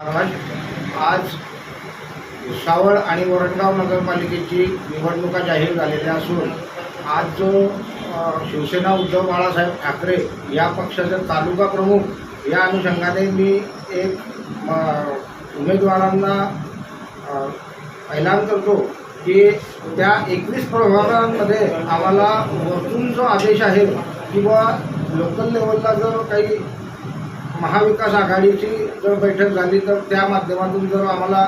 महाराज आज भुसावळ आणि वरणगाव नगरपालिकेची निवडणुका जाहीर झालेल्या असून आज जो शिवसेना उद्धव बाळासाहेब ठाकरे या पक्षाचे तालुका प्रमुख या अनुषंगाने मी एक उमेदवारांना ऐलान करतो की त्या एकवीस प्रभागांमध्ये आम्हाला वरतून जो आदेश आहे किंवा लोकल लेवलला जर काही महाविकास आघाडीची जर बैठक झाली तर त्या माध्यमातून जर आम्हाला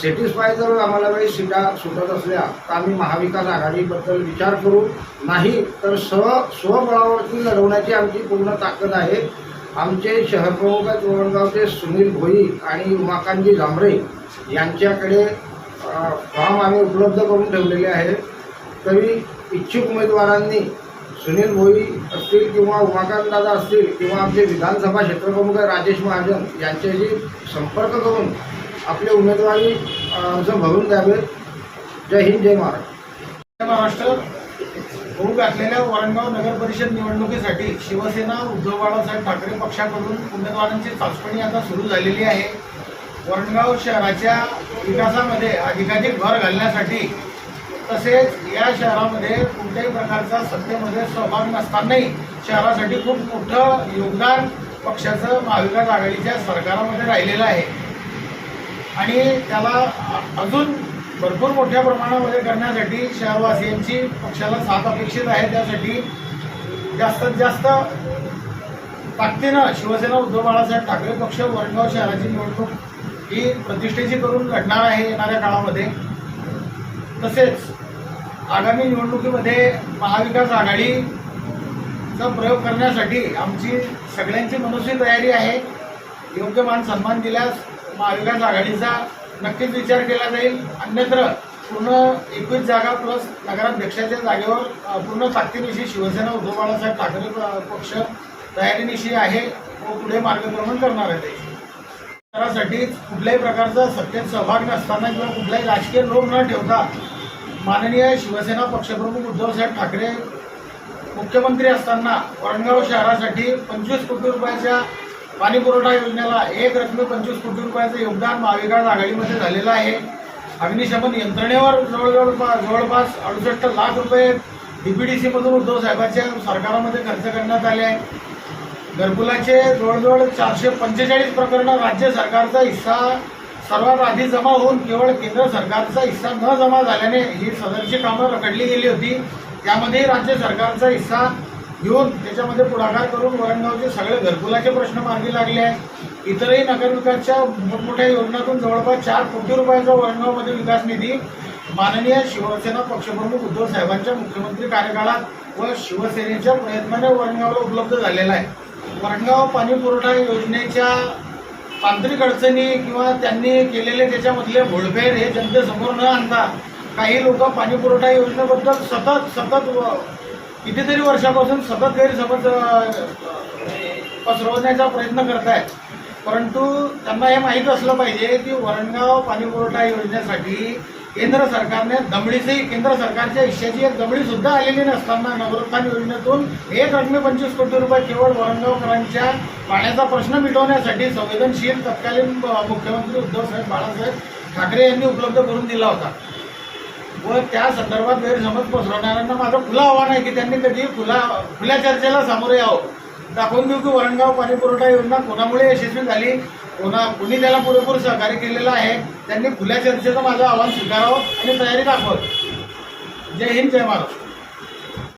सॅटिस्फाय जर आम्हाला काही सीटा सुटत असल्या तर आम्ही महाविकास आघाडीबद्दल विचार करू. नाही तर स्व स्वबळावरती लढवण्याची आमची पूर्ण ताकद आहे. आमचे शहरप्रमुख आहेत वरणगावचे सुनील भोई आणि उमाकांतजी झांबरे यांच्याकडे फॉर्म आम्ही उपलब्ध करून ठेवलेले आहे तरी इच्छुक उमेदवारांनी सुनील भोई असतील किंवा उमाकांत दादा असतील किंवा आमचे विधानसभा क्षेत्रप्रमुख राजेश महाजन यांच्याशी संपर्क करून आपले उमेदवारी अर्ज भरून द्यावे जय हिंद जय महाराष्ट्र. महाराष्ट्र होऊ घातलेल्या वरणगाव नगर परिषद निवडणुकीसाठी शिवसेना उद्धव बाळासाहेब ठाकरे पक्षाकडून उमेदवारांची चाचपणी आता सुरू झालेली आहे. वरणगाव शहराच्या विकासामध्ये अधिकाधिक भर घालण्यासाठी तसेच या शहरामध्ये कोणत्याही प्रकारचा सत्तेमध्ये सहभाग नसतानाही शहरासाठी खूप मोठं योगदान पक्षाचं महाविकास आघाडीच्या सरकारामध्ये राहिलेलं आहे. आणि त्याला अजून भरपूर मोठ्या प्रमाणामध्ये करण्यासाठी शहरवासियांची पक्षाला साथ अपेक्षित आहे. त्यासाठी जास्तीत जास्त ताकदीनं शिवसेना उद्धव बाळासाहेब ठाकरे पक्ष वरणगाव शहराची निवडणूक ही प्रतिष्ठेची करून घडणार आहे येणाऱ्या काळामध्ये. तसेच आगामी निवडणुकीमध्ये महाविकास आघाडीचा प्रयोग करण्यासाठी आमची सगळ्यांची मनुष्य तयारी आहे. योग्य मान सन्मान दिल्यास महाविकास आघाडीचा नक्कीच विचार केला जाईल. अन्यत्र पूर्ण एकवीस जागा प्लस नगराध्यक्षाच्या जागेवर पूर्ण ताकदीनिशी शिवसेना उद्धव बाळासाहेब ठाकरे प- पक्ष तयारीनिशी आहे व पुढे मार्गक्रमण करणार आहे साठी कुठल्याही प्रकारचा सत्तेत सहभाग नसताना किंवा कुठलाही राजकीय लोक न ठेवता माननीय शिवसेना पक्षप्रमुख उद्धवसाहेब ठाकरे मुख्यमंत्री असताना वरणगाव शहरासाठी पंचवीस कोटी रुपयाच्या पाणी पुरवठा योजनेला एक रकमी पंचवीस कोटी रुपयाचं योगदान महाविकास आघाडीमध्ये झालेलं आहे. अग्निशमन यंत्रणेवर जवळजवळ जवळपास अडुसष्ट लाख रुपये डी पी डी उद्धव साहेबांच्या सरकारामध्ये खर्च करण्यात आले आहे. घरकुलाचे जवळजवळ चारशे पंचेचाळीस प्रकरणं राज्य सरकारचा हिस्सा सर्वात आधी जमा होऊन केवळ केंद्र सरकारचा हिस्सा न जमा झाल्याने ही सदरची कामं रखडली गेली होती. त्यामध्ये राज्य सरकारचा हिस्सा घेऊन त्याच्यामध्ये पुढाकार करून वरणगावचे सगळे घरकुलाचे प्रश्न मार्गी लागले आहे इतरही नगरविकासच्या मोठमोठ्या योजनातून जवळपास चार कोटी रुपयाचा वरणगावमध्ये विकास निधी माननीय शिवसेना पक्षप्रमुख उद्धव साहेबांच्या मुख्यमंत्री कार्यकाळात व शिवसेनेच्या प्रयत्नाने वरणगावला उपलब्ध झालेला आहे. वरणगाव पाणी पुरवठा योजनेच्या तांत्रिक अडचणी किंवा त्यांनी केलेले त्याच्यामधले भोळफेर हे जनतेसमोर न आणता काही लोक पाणी पुरवठा योजनेबद्दल सतत सतत व कितीतरी वर्षापासून सतत गैरसमज पसरवण्याचा प्रयत्न करत आहेत परंतु त्यांना हे माहीत असलं पाहिजे की वरणगाव पाणी पुरवठा योजनेसाठी केंद्र सरकारने दमडीची केंद्र सरकारच्या हिश्श्याची एक दमडी सुद्धा आलेली नसताना नवरत्न योजनेतून एक रकमी पंचवीस कोटी रुपये केवळ वरणगावकरांच्या पाण्याचा प्रश्न मिटवण्यासाठी संवेदनशील तत्कालीन मुख्यमंत्री उद्धवसाहेब बाळासाहेब ठाकरे यांनी उपलब्ध करून दिला होता. व त्या संदर्भात गैरसमज पसरवणाऱ्यांना माझं खुलं आव्हान आहे की त्यांनी कधी खुला खुल्या चर्चेला सामोरे यावं. दाखवून देऊ की वरणगाव पाणी पुरवठा योजना कोणामुळे यशस्वी झाली? कोणा कुणी त्याला पुरेपूर सहकार्य केलेलं आहे त्यांनी खुल्या चर्चेचं माझं आव्हान स्वीकारावं आणि तयारी दाखवावी. जय हिंद जय महाराष्ट्र